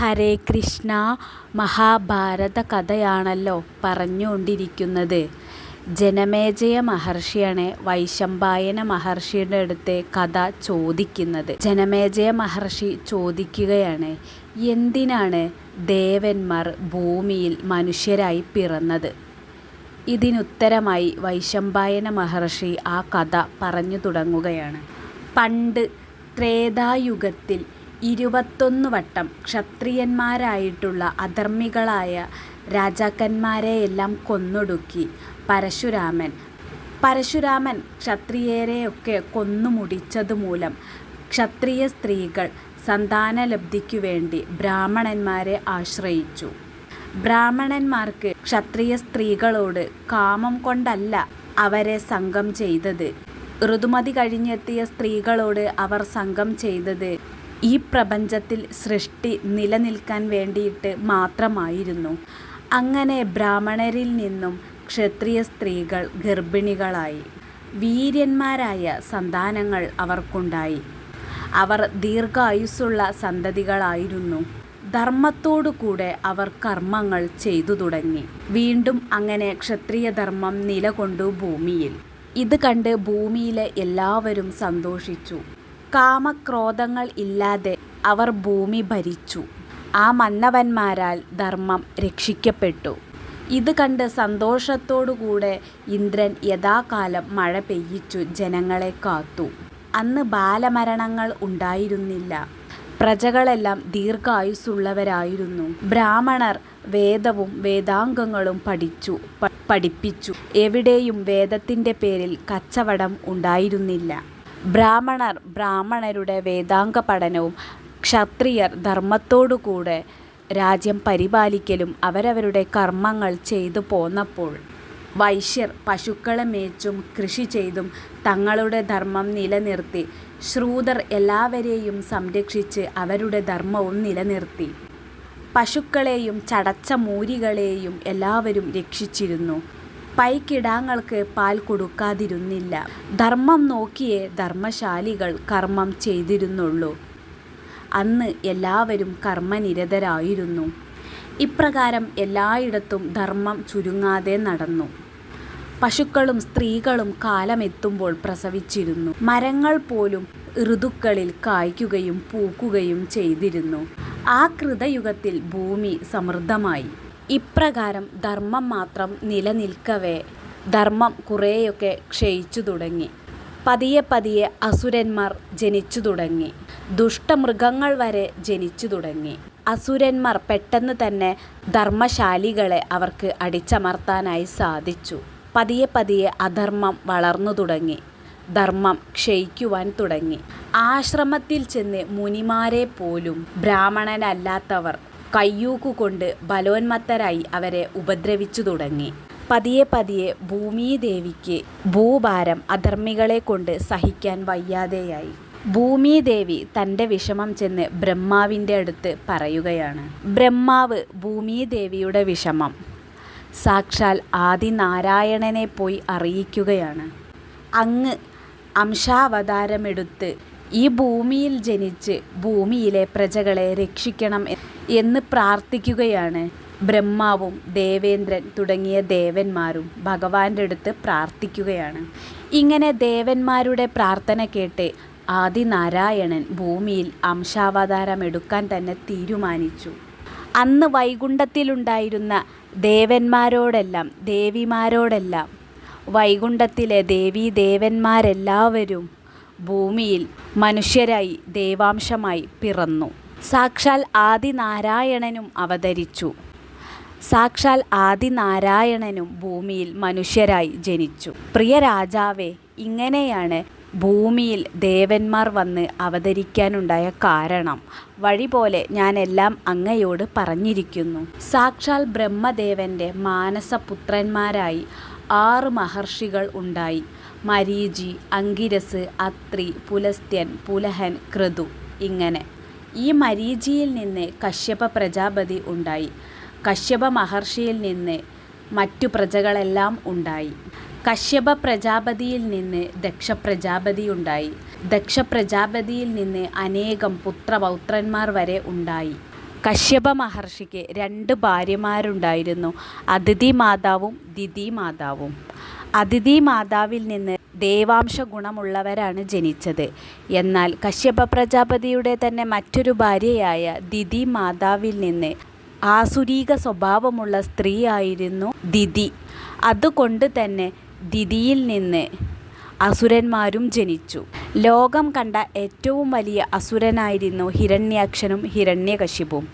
ഹരേ കൃഷ്ണ മഹാഭാരത കഥയാണല്ലോ പറഞ്ഞുകൊണ്ടിരിക്കുന്നത്. ജനമേജയ മഹർഷിയാണ് വൈശമ്പായന മഹർഷിയുടെ അടുത്ത് കഥ ചോദിക്കുന്നത്. ജനമേജയ മഹർഷി ചോദിക്കുകയാണ് എന്തിനാണ് ദേവന്മാർ ഭൂമിയിൽ മനുഷ്യരായി പിറന്നത്? ഇതിനുത്തരമായി വൈശമ്പായന മഹർഷി ആ കഥ പറഞ്ഞു തുടങ്ങുകയാണ്. പണ്ട് ത്രേതായുഗത്തിൽ ഇരുപത്തൊന്ന് വട്ടം ക്ഷത്രിയന്മാരായിട്ടുള്ള അധർമ്മികളായ രാജാക്കന്മാരെയെല്ലാം കൊന്നൊടുക്കി പരശുരാമൻ. പരശുരാമൻ ക്ഷത്രിയരെയൊക്കെ കൊന്നുമുടിച്ചതുമൂലം ക്ഷത്രിയ സ്ത്രീകൾ സന്താനലബ്ധിക്കു വേണ്ടി ബ്രാഹ്മണന്മാരെ ആശ്രയിച്ചു. ബ്രാഹ്മണന്മാർക്ക് ക്ഷത്രിയ സ്ത്രീകളോട് കാമം കൊണ്ടല്ല അവരെ സംഘം ചെയ്തത്. ഋതുമതി കഴിഞ്ഞെത്തിയ സ്ത്രീകളോട് അവർ സംഘം ചെയ്തത് ഈ പ്രപഞ്ചത്തിൽ സൃഷ്ടി നിലനിൽക്കാൻ വേണ്ടിയിട്ട് മാത്രമായിരുന്നു. അങ്ങനെ ബ്രാഹ്മണരിൽ നിന്നും ക്ഷത്രിയ സ്ത്രീകൾ ഗർഭിണികളായി. വീര്യന്മാരായ സന്താനങ്ങൾ അവർക്കുണ്ടായി. അവർ ദീർഘായുസ്സുള്ള സന്തതികളായിരുന്നു. ധർമ്മത്തോടുകൂടെ അവർ കർമ്മങ്ങൾ ചെയ്തു തുടങ്ങി. വീണ്ടും അങ്ങനെ ക്ഷത്രിയധർമ്മം നിലകൊണ്ടു ഭൂമിയിൽ. ഇത് കണ്ട് ഭൂമിയിലെ എല്ലാവരും സന്തോഷിച്ചു. കാമക്രോധങ്ങൾ ഇല്ലാതെ അവർ ഭൂമി ഭരിച്ചു. ആ മന്നവന്മാരാൽ ധർമ്മം രക്ഷിക്കപ്പെട്ടു. ഇത് കണ്ട് സന്തോഷത്തോടുകൂടെ ഇന്ദ്രൻ യഥാകാലം മഴ പെയ്യിച്ചു ജനങ്ങളെ കാത്തു. അന്ന് ബാലമരണങ്ങൾ ഉണ്ടായിരുന്നില്ല. പ്രജകളെല്ലാം ദീർഘായുസ്സുള്ളവരായിരുന്നു. ബ്രാഹ്മണർ വേദവും വേദാംഗങ്ങളും പഠിച്ചു പഠിപ്പിച്ചു. എവിടെയും വേദത്തിന്റെ പേരിൽ കച്ചവടം ഉണ്ടായിരുന്നില്ല. ബ്രാഹ്മണർ ബ്രാഹ്മണരുടെ വേദാംഗ പഠനവും ക്ഷത്രിയർ ധർമ്മത്തോടുകൂടെ രാജ്യം പരിപാലിക്കലും അവരവരുടെ കർമ്മങ്ങൾ ചെയ്തു പോന്നപ്പോൾ വൈശ്യർ പശുക്കളെ മേച്ചും കൃഷി ചെയ്തും തങ്ങളുടെ ധർമ്മം നിലനിർത്തി. ശ്രൂതർ എല്ലാവരെയും സംരക്ഷിച്ച് അവരുടെ ധർമ്മവും നിലനിർത്തി. പശുക്കളെയും ചടച്ച മൂരികളെയും എല്ലാവരും രക്ഷിച്ചിരുന്നു. പൈക്കിടാങ്ങൾക്ക് പാൽ കൊടുക്കാതിരുന്നില്ല. ധർമ്മം നോക്കിയേ ധർമ്മശാലികൾ കർമ്മം ചെയ്തിരുന്നുള്ളൂ. അന്ന് എല്ലാവരും കർമ്മനിരതരായിരുന്നു. ഇപ്രകാരം എല്ലായിടത്തും ധർമ്മം ചുരുങ്ങാതെ നടന്നു. പശുക്കളും സ്ത്രീകളും കാലമെത്തുമ്പോൾ പ്രസവിച്ചിരുന്നു. മരങ്ങൾ പോലും ഋതുക്കളിൽ കായ്ക്കുകയും പൂക്കുകയും ചെയ്തിരുന്നു. ആ കൃതയുഗത്തിൽ ഭൂമി സമൃദ്ധമായി. ഇപ്രകാരം ധർമ്മം മാത്രം നിലനിൽക്കവേ. ധർമ്മം കുറേയൊക്കെ ക്ഷയിച്ചു തുടങ്ങി. പതിയെ പതിയെ അസുരന്മാർ ജനിച്ചു തുടങ്ങി. ദുഷ്ടമൃഗങ്ങൾ വരെ ജനിച്ചു തുടങ്ങി. അസുരന്മാർ പെട്ടെന്ന് തന്നെ ധർമ്മശാലികളെ അവർക്ക് അടിച്ചമർത്താനായി സാധിച്ചു. പതിയെ പതിയെ അധർമ്മം വളർന്നു തുടങ്ങി. ധർമ്മം ക്ഷയിക്കുവാൻ തുടങ്ങി. ആശ്രമത്തിൽ ചെന്ന് മുനിമാരെ പോലും ബ്രാഹ്മണനല്ലാത്തവർ കയ്യൂക്കുകൊണ്ട് ബലോന്മത്തരായി അവരെ ഉപദ്രവിച്ചു തുടങ്ങി. പതിയെ പതിയെ ഭൂമിദേവിക്ക് ഭൂഭാരം അധർമ്മികളെ കൊണ്ട് സഹിക്കാൻ വയ്യാതെയായി. ഭൂമിദേവി തന്റെ വിഷമം ചെന്ന് ബ്രഹ്മാവിന്റെ അടുത്ത് പറയുകയാണ്. ബ്രഹ്മാവ് ഭൂമിദേവിയുടെ വിഷമം. സാക്ഷാൽ ആദിനാരായണനെ പോയി അറിയിക്കുകയാണ്. അങ്ങ് അംശാവതാരമെടുത്ത് ഈ ഭൂമിയിൽ ജനിച്ച് ഭൂമിയിലെ പ്രജകളെ രക്ഷിക്കണം എന്ന് പ്രാർത്ഥിക്കുകയാണ്. ബ്രഹ്മാവും ദേവേന്ദ്രൻ തുടങ്ങിയ ദേവന്മാരും ഭഗവാന്റെ അടുത്ത് പ്രാർത്ഥിക്കുകയാണ്. ഇങ്ങനെ ദേവന്മാരുടെ പ്രാർത്ഥന കേട്ട് ആദിനാരായണൻ ഭൂമിയിൽ അംശാവതാരം എടുക്കാൻ തന്നെ തീരുമാനിച്ചു. അന്ന് വൈകുണ്ഠത്തിലുണ്ടായിരുന്ന ദേവന്മാരോടെല്ലാം ദേവിമാരോടെല്ലാം വൈകുണ്ഠത്തിലെ ദേവീ ദേവന്മാരെല്ലാവരും ഭൂമിയിൽ മനുഷ്യരായി ദേവാംശമായി പിറന്നു. സാക്ഷാൽ ആദിനാരായണനും അവതരിച്ചു. സാക്ഷാൽ ആദിനാരായണനും ഭൂമിയിൽ മനുഷ്യരായി ജനിച്ചു. പ്രിയ രാജാവേ ഇങ്ങനെയാണ് ഭൂമിയിൽ ദേവന്മാർ വന്ന് അവതരിക്കാനുണ്ടായ കാരണം. വഴി പോലെ ഞാനെല്ലാം അങ്ങയോട് പറഞ്ഞിരിക്കുന്നു. സാക്ഷാൽ ബ്രഹ്മദേവന്റെ മാനസപുത്രന്മാരായി ആറ് മഹർഷികൾ ഉണ്ടായി. മരീചി അങ്കിരസ് അത്രി പുലസ്ത്യൻ പുലഹൻ ക്രതു ഇങ്ങനെ. ഈ മരീചിയിൽ നിന്ന് കശ്യപ പ്രജാപതി ഉണ്ടായി. കശ്യപ മഹർഷിയിൽ നിന്ന് മറ്റു പ്രജകളെല്ലാം ഉണ്ടായി. കശ്യപ പ്രജാപതിയിൽ നിന്ന് ദക്ഷ പ്രജാപതി ഉണ്ടായി. ദക്ഷ പ്രജാപതിയിൽ നിന്ന് അനേകം പുത്രപൗത്രന്മാർ വരെ ഉണ്ടായി. കശ്യപ മഹർഷിക്ക് രണ്ട് ഭാര്യമാരുണ്ടായിരുന്നു. അതിഥി മാതാവും ദിതി മാതാവും. അതിഥി മാതാവിൽ നിന്ന് ദേവാംശ ഗുണമുള്ളവരാണ് ജനിച്ചത്. എന്നാൽ കശ്യപ പ്രജാപതിയുടെ തന്നെ മറ്റൊരു ഭാര്യയായ ദിതി മാതാവിൽ നിന്ന് ആസുരീക സ്വഭാവമുള്ള സ്ത്രീയായിരുന്നു ദിതി അതുകൊണ്ട് തന്നെ ദിതിയിൽ നിന്ന് അസുരന്മാരും ജനിച്ചു. ലോകം കണ്ട ഏറ്റവും വലിയ അസുരനായിരുന്നു ഹിരണ്യാക്ഷനും ഹിരണ്യകശിപും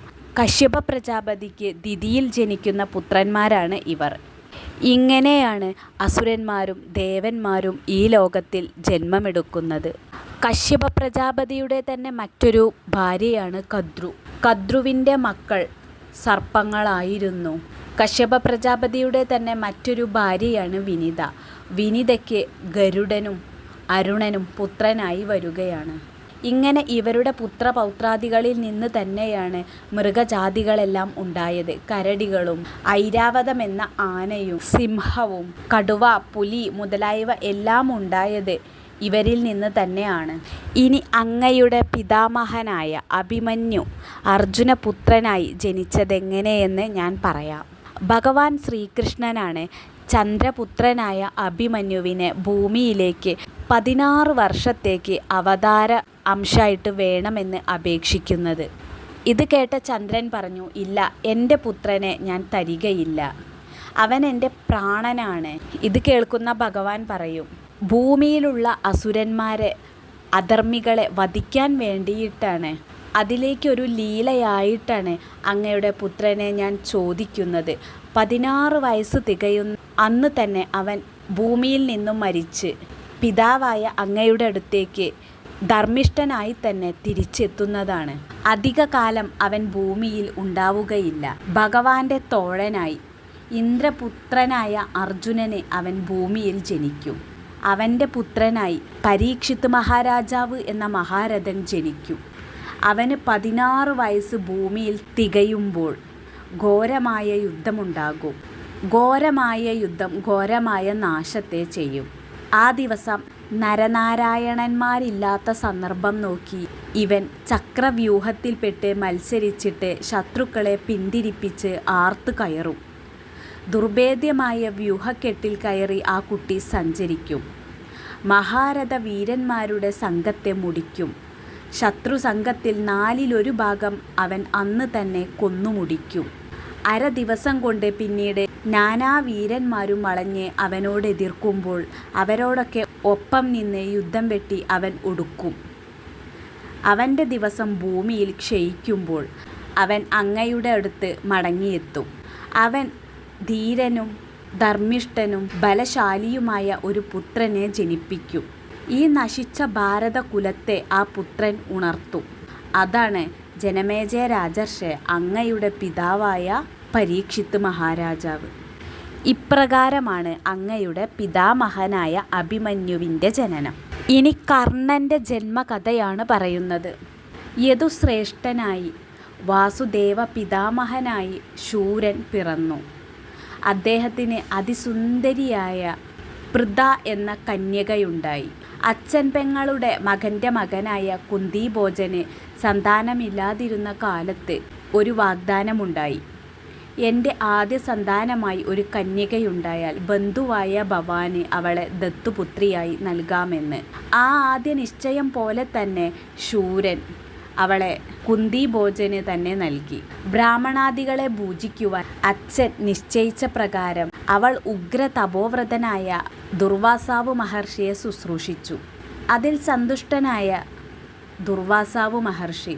കശ്യപ പ്രജാപതിക്ക് ദിതിയിൽ ജനിക്കുന്ന പുത്രന്മാരാണ് ഇവർ. ഇങ്ങനെയാണ് അസുരന്മാരും ദേവന്മാരും ഈ ലോകത്തിൽ ജന്മമെടുക്കുന്നത്. കശ്യപ പ്രജാപതിയുടെ തന്നെ മറ്റൊരു ഭാര്യയാണ് കദ്രു. കദ്രുവിന്റെ മക്കൾ സർപ്പങ്ങളായിരുന്നു. കശ്യപ പ്രജാപതിയുടെ തന്നെ മറ്റൊരു ഭാര്യയാണ് വിനിത. വിനിതയ്ക്ക് ഗരുഡനും അരുണനും പുത്രനായി വരികയാണ്. ഇങ്ങനെ ഇവരുടെ പുത്രപൗത്രാദികളിൽ നിന്ന് തന്നെയാണ് മൃഗജാതികളെല്ലാം ഉണ്ടായത്. കരടികളും ഐരാവതം എന്ന ആനയും സിംഹവും കടുവ പുലി മുതലായവ എല്ലാം ഉണ്ടായത് ഇവരിൽ നിന്ന് തന്നെയാണ്. ഇനി അങ്ങയുടെ പിതാമഹനായ അഭിമന്യു അർജുനപുത്രനായി ജനിച്ചതെങ്ങനെയെന്ന് ഞാൻ പറയാം. ഭഗവാൻ ശ്രീകൃഷ്ണനാണ് ചന്ദ്രപുത്രനായ അഭിമന്യുവിനെ ഭൂമിയിലേക്ക് പതിനാറ് വർഷത്തേക്ക് അവതാര അംശമായിട്ട് വേണമെന്ന് അപേക്ഷിക്കുന്നത്. ഇത് കേട്ട ചന്ദ്രൻ പറഞ്ഞു ഇല്ല എന്റെ പുത്രനെ ഞാൻ തരികയില്ല. അവൻ എന്റെ പ്രാണനാണ്. ഇത് കേൾക്കുന്ന ഭഗവാൻ പറയും ഭൂമിയിലുള്ള അസുരന്മാരെ അധർമ്മികളെ വധിക്കാൻ വേണ്ടിയിട്ടാണ്. അതിലേക്കൊരു ലീലയായിട്ടാണ് അങ്ങയുടെ പുത്രനെ ഞാൻ ചോദിക്കുന്നത്. പതിനാറ് വയസ്സ് തികയുന്ന അന്ന് തന്നെ അവൻ ഭൂമിയിൽ നിന്നും മരിച്ച് പിതാവായ അങ്ങയുടെ അടുത്തേക്ക് ധർമ്മിഷ്ഠനായി തന്നെ തിരിച്ചെത്തുന്നതാണ്. അധിക കാലം അവൻ ഭൂമിയിൽ ഉണ്ടാവുകയില്ല. ഭഗവാന്റെ തോഴനായി ഇന്ദ്രപുത്രനായ അർജുനനെ അവൻ ഭൂമിയിൽ ജനിക്കും. അവന്റെ പുത്രനായി പരീക്ഷിത് മഹാരാജാവ് എന്ന മഹാരഥൻ ജനിക്കും. അവന് പതിനാറ് വയസ്സ് ഭൂമിയിൽ തികയുമ്പോൾ ഘോരമായ യുദ്ധമുണ്ടാകും. ഘോരമായ യുദ്ധം ഘോരമായ നാശത്തെ ചെയ്യും. ആ ദിവസം നരനാരായണന്മാരില്ലാത്ത സന്ദർഭം നോക്കി ഇവൻ ചക്രവ്യൂഹത്തിൽപ്പെട്ട് മത്സരിച്ചിട്ട് ശത്രുക്കളെ പിന്തിരിപ്പിച്ച് ആർത്തു കയറും. ദുർഭേദ്യമായ വ്യൂഹക്കെട്ടിൽ കയറി ആ കുട്ടി സഞ്ചരിക്കും. മഹാരഥ വീരന്മാരുടെ സംഘത്തെ മുടിക്കും. ശത്രു സംഘത്തിൽ നാലിലൊരു ഭാഗം അവൻ അന്ന് തന്നെ കൊന്നുമുടിക്കും. അര ദിവസം കൊണ്ട് പിന്നീട് നാനാ വീരന്മാരും വളഞ്ഞ് അവനോട് എതിർക്കുമ്പോൾ അവരോടൊക്കെ ഒപ്പം നിന്ന് യുദ്ധം വെട്ടി അവൻ ഒടുക്കും. അവന്റെ ദിവസം ഭൂമിയിൽ ക്ഷയിക്കുമ്പോൾ അവൻ അങ്ങയുടെ അടുത്ത് മടങ്ങിയെത്തും. അവൻ ധീരനും ധർമ്മിഷ്ഠനും ബലശാലിയുമായ ഒരു പുത്രനെ ജനിപ്പിക്കും. ഈ നശിച്ച ഭാരതകുലത്തെ ആ പുത്രൻ ഉണർത്തും. അതാണ് ജനമേജയ രാജർഷെ അങ്ങയുടെ പിതാവായ പരീക്ഷിത്ത് മഹാരാജാവ്. ഇപ്രകാരമാണ് അങ്ങയുടെ പിതാമഹനായ അഭിമന്യുവിന്റെ ജനനം. ഇനി കർണന്റെ ജന്മകഥയാണ് പറയുന്നത്. യദുശ്രേഷ്ഠനായി വാസുദേവ പിതാമഹനായി ശൂരൻ പിറന്നു. അദ്ദേഹത്തിന് അതിസുന്ദരിയായ പൃഥ എന്ന കന്യകയുണ്ടായി. അച്ഛൻ പെങ്ങളുടെ മകന്റെ മകനായ കുന്തിഭോജന് സന്താനമില്ലാതിരുന്ന കാലത്ത് ഒരു വാഗ്ദാനമുണ്ടായി. എന്റെ ആദ്യ സന്താനമായി ഒരു കന്യകയുണ്ടായാൽ ബന്ധുവായ ഭവാന് അവളെ ദത്തുപുത്രിയായി നൽകാമെന്ന്. ആ ആദ്യ നിശ്ചയം പോലെ തന്നെ ശൂരൻ അവളെ കുന്തിഭോജന് തന്നെ നൽകി. ബ്രാഹ്മണാദികളെ പൂജിക്കുവാൻ അച്ഛൻ നിശ്ചയിച്ച പ്രകാരം അവൾ ഉഗ്ര തപോവ്രതനായ ദുർവാസാവ് മഹർഷിയെ ശുശ്രൂഷിച്ചു. അതിൽ സന്തുഷ്ടനായ ദുർവാസാവ് മഹർഷി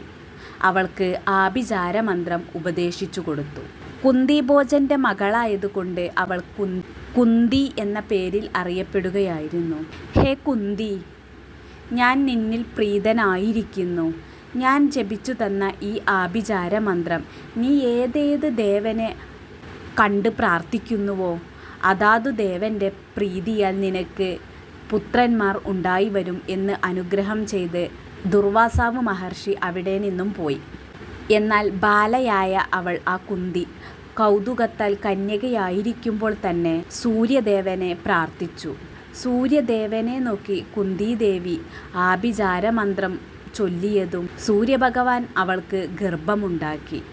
അവൾക്ക് ആഭിചാര മന്ത്രം ഉപദേശിച്ചു കൊടുത്തു. കുന്തിഭോജന്റെ മകളായതുകൊണ്ട് അവൾ കുന്തി എന്ന പേരിൽ അറിയപ്പെടുകയായിരുന്നു. ഹേ കുന്തി ഞാൻ നിന്നിൽ പ്രീതനായിരിക്കുന്നു. ഞാൻ ജപിച്ചു തന്ന ഈ ആഭിചാര മന്ത്രം നീ ഏതേത് ദേവനെ കണ്ട് പ്രാർത്ഥിക്കുന്നുവോ? അതാതു ദേവന്റെ പ്രീതിയാൽ നിനക്ക് പുത്രന്മാർ ഉണ്ടായി വരും എന്ന് അനുഗ്രഹം ചെയ്ത് ദുർവാസാവ് മഹർഷി അവിടെ നിന്നും പോയി. എന്നാൽ ബാലയായ അവൾ ആ കുന്തി കൗതുകത്താൽ കന്യകയായിരിക്കുമ്പോൾ തന്നെ സൂര്യദേവനെ പ്രാർത്ഥിച്ചു. സൂര്യദേവനെ നോക്കി കുന്തിദേവി ആഭിചാര മന്ത്രം ചൊല്ലിയതും സൂര്യഭഗവാൻ അവൾക്ക് ഗർഭമുണ്ടാക്കി.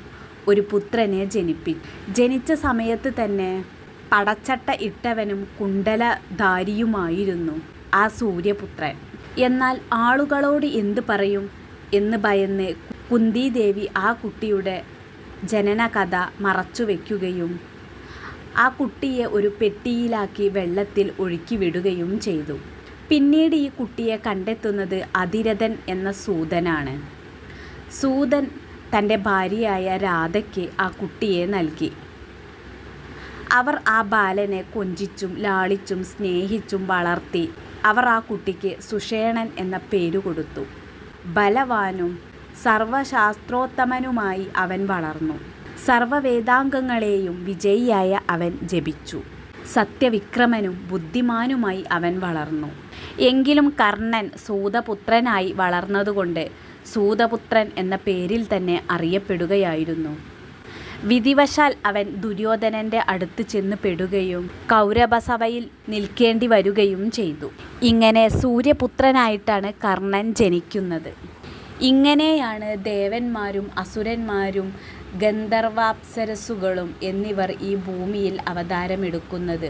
ഒരു പുത്രനെ ജനിപ്പി. ജനിച്ച സമയത്ത് തന്നെ പടച്ചട്ട ഇട്ടവനും കുണ്ടലധാരിയുമായിരുന്നു ആ സൂര്യപുത്രൻ. എന്നാൽ ആളുകളോട് എന്ത് പറയും? എന്ന് ഭയന്ന് കുന്തിദേവി ആ കുട്ടിയുടെ ജനനകഥ മറച്ചുവെക്കുകയും ആ കുട്ടിയെ ഒരു പെട്ടിയിലാക്കി വെള്ളത്തിൽ ഒഴുക്കി വിടുകയും ചെയ്തു. പിന്നീട് ഈ കുട്ടിയെ കണ്ടെത്തുന്നത് അതിരഥൻ എന്ന സൂതനാണ്. സൂതൻ തന്റെ ഭാര്യയായ രാധയ്ക്ക് ആ കുട്ടിയെ നൽകി. അവർ ആ ബാലനെ കൊഞ്ചിച്ചും ലാളിച്ചും സ്നേഹിച്ചും വളർത്തി അവർ ആ കുട്ടിക്ക് സുഷേണൻ എന്ന പേരു കൊടുത്തു. ബലവാനും സർവശാസ്ത്രോത്തമനുമായി അവൻ വളർന്നു. സർവവേദാംഗങ്ങളെയും വിജയിയായ അവൻ ജപിച്ചു. സത്യവിക്രമനും ബുദ്ധിമാനുമായി അവൻ വളർന്നു. എങ്കിലും കർണൻ സൂതപുത്രനായി വളർന്നതുകൊണ്ട് സൂതപുത്രൻ എന്ന പേരിൽ തന്നെ അറിയപ്പെടുകയായിരുന്നു. വിധിവശാൽ അവൻ ദുര്യോധനന്റെ അടുത്ത് ചെന്ന് പെടുകയും കൗരവസഭയിൽ നിൽക്കേണ്ടി വരികയും ചെയ്തു. ഇങ്ങനെ സൂര്യപുത്രനായിട്ടാണ് കർണൻ ജനിക്കുന്നത്. ഇങ്ങനെയാണ് ദേവന്മാരും അസുരന്മാരും ഗന്ധർവാപ്സരസുകളും എന്നിവർ ഈ ഭൂമിയിൽ അവതാരമെടുക്കുന്നത്.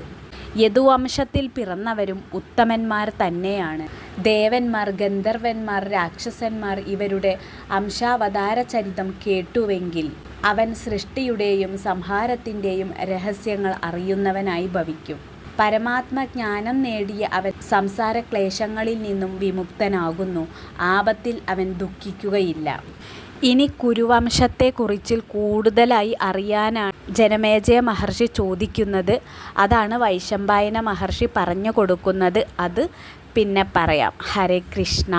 യദുവംശത്തിൽ പിറന്നവരും ഉത്തമന്മാർ തന്നെയാണ്. ദേവന്മാർ ഗന്ധർവന്മാർ രാക്ഷസന്മാർ ഇവരുടെ അംശാവതാര ചരിതം കേട്ടുവെങ്കിൽ അവൻ സൃഷ്ടിയുടെയും സംഹാരത്തിന്റെയും രഹസ്യങ്ങൾ അറിയുന്നവനായി ഭവിക്കും. പരമാത്മജ്ഞാനം നേടിയ അവൻ സംസാര ക്ലേശങ്ങളിൽ നിന്നും വിമുക്തനാകുന്നു. ആപത്തിൽ അവൻ ദുഃഖിക്കുകയില്ല. ഇനി കുരുവംശത്തെക്കുറിച്ച് കൂടുതലായി അറിയാനാണ് ജനമേജയ മഹർഷി ചോദിക്കുന്നത്. അതാണ് വൈശമ്പായന മഹർഷി പറഞ്ഞു കൊടുക്കുന്നത്. അത് പിന്നെ പറയാം. ഹരേ കൃഷ്ണ.